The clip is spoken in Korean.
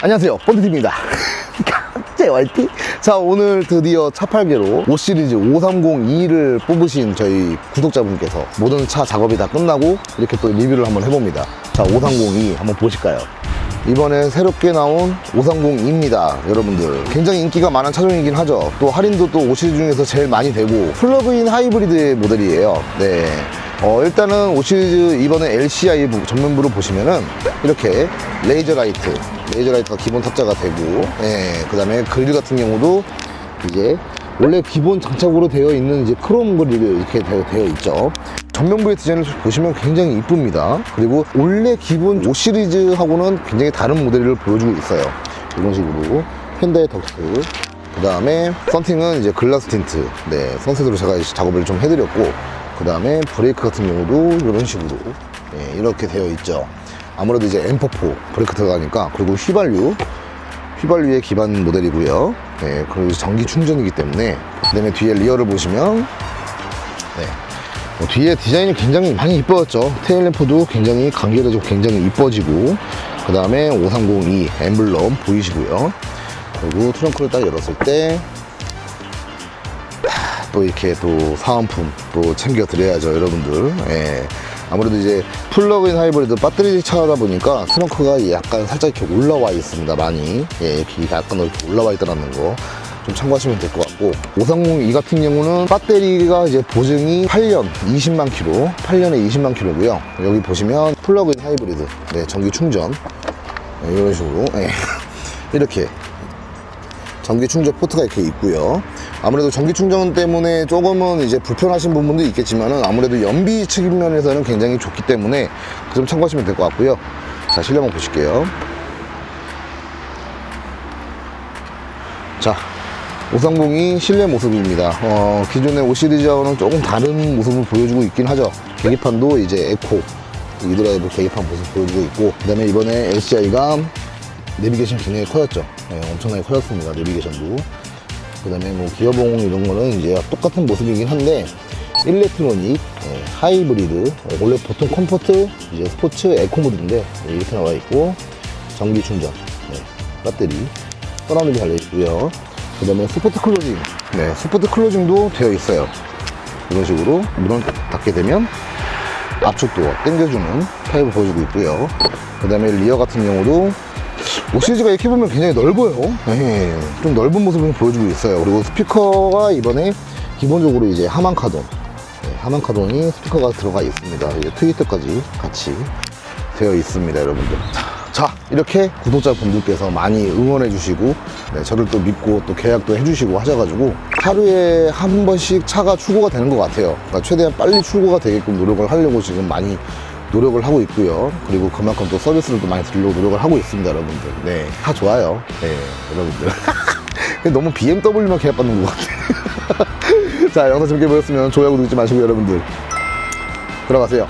안녕하세요. 본드TV입니다. JYT 자 오늘 드디어 차 팔기로 5 시리즈 530E를 뽑으신 저희 구독자분께서 모든 차 작업이 다 끝나고 이렇게 또 리뷰를 한번 해봅니다. 자 530E 한번 보실까요? 이번에 새롭게 나온 530E입니다 여러분들. 굉장히 인기가 많은 차종이긴 하죠. 또 할인도 또 5 시리즈 중에서 제일 많이 되고 플러그인 하이브리드 모델이에요. 네 어, 일단은 5 시리즈 이번에 LCI 부- 전면부를 보시면은 이렇게 레이저 라이트, 레이저 라이트가 기본 탑재가 되고, 예, 그 다음에 그릴 같은 경우도 이제 원래 기본 장착으로 되어 있는 이제 크롬 그릴이 이렇게 되어, 되어 있죠. 전면부의 디자인을 보시면 굉장히 이쁩니다. 그리고 원래 기본 5 시리즈하고는 굉장히 다른 모델을 보여주고 있어요. 이런 식으로 펜다의 덕트, 그 다음에 썬팅은 이제 글라스 틴트, 네, 선셋으로 제가 작업을 좀 해드렸고, 그 다음에 브레이크 같은 경우도 이런 식으로 예, 이렇게 되어 있죠. 아무래도 이제 M44 브레이크 들어가니까 그리고 휘발유 휘발유의 기반 모델이고요. 예, 그리고 전기 충전이기 때문에 그 다음에 뒤에 리어를 보시면 네. 어, 뒤에 디자인이 굉장히 많이 이뻐졌죠. 테일램프도 굉장히 간결해지고 굉장히 이뻐지고 그 다음에 530E 엠블럼 보이시고요. 그리고 트렁크를 딱 열었을 때 또 이렇게 또 사은품 또 챙겨 드려야죠 여러분들 예. 아무래도 이제 플러그인 하이브리드 배터리 차다 보니까 트렁크가 약간 살짝 이렇게 올라와 있습니다 많이 예, 이렇게 약간 이렇게 올라와 있다는 거 좀 참고하시면 될 것 같고 530이 같은 경우는 배터리가 이제 보증이 8년 20만 킬로 8년에 20만 킬로고요 여기 보시면 플러그인 하이브리드 네, 전기 충전 네, 이런 식으로 예. 이렇게 전기 충전 포트가 이렇게 있고요. 아무래도 전기 충전 때문에 조금은 이제 불편하신 부분도 있겠지만은 아무래도 연비 측면에서는 굉장히 좋기 때문에 그 점 참고하시면 될 것 같고요. 자, 실내 한번 보실게요. 자, 530이 실내 모습입니다. 어, 기존의 5 시리즈와는 조금 다른 모습을 보여주고 있긴 하죠. 계기판도 이제 에코, 이드라이브 계기판 모습 보여주고 있고, 그 다음에 이번에 LCI가 내비게이션 굉장히 커졌죠. 네, 엄청나게 커졌습니다. 내비게이션도. 그 다음에 뭐 기어봉 이런 거는 이제 똑같은 모습이긴 한데, 일렉트로닉, 네, 하이브리드, 어, 원래 보통 컴포트, 이제 스포츠, 에코 모드인데, 네, 이렇게 나와 있고, 전기 충전, 네, 배터리, 서라운드 달려 있고요. 그 다음에 스포트 클로징, 네, 스포트 클로징도 되어 있어요. 이런 식으로 문을 닫게 되면 압축도 당겨주는 타입을 보여주고 있고요. 그 다음에 리어 같은 경우도 5 시리즈가 이렇게 보면 굉장히 넓어요. 네, 좀 넓은 모습을 보여주고 있어요. 그리고 스피커가 이번에 기본적으로 이제 하만 카돈, 네, 하만 카돈이 스피커가 들어가 있습니다. 이제 트위터까지 같이 되어 있습니다, 여러분들. 자, 이렇게 구독자분들께서 많이 응원해 주시고, 네, 저를 또 믿고 또 계약도 해주시고 하셔가지고, 하루에 한 번씩 차가 출고가 되는 것 같아요. 그러니까 최대한 빨리 출고가 되게끔 노력을 하려고 지금 많이 노력을 하고 있고요. 그리고 그만큼 또 서비스를 또 많이 드리려고 노력을 하고 있습니다, 여러분들. 네, 다 좋아요. 네, 여러분들. 너무 BMW만 계약받는 것 같아요. 자, 영상 재밌게 보셨으면 좋아요, 구독 잊지 마시고 여러분들. 들어가세요.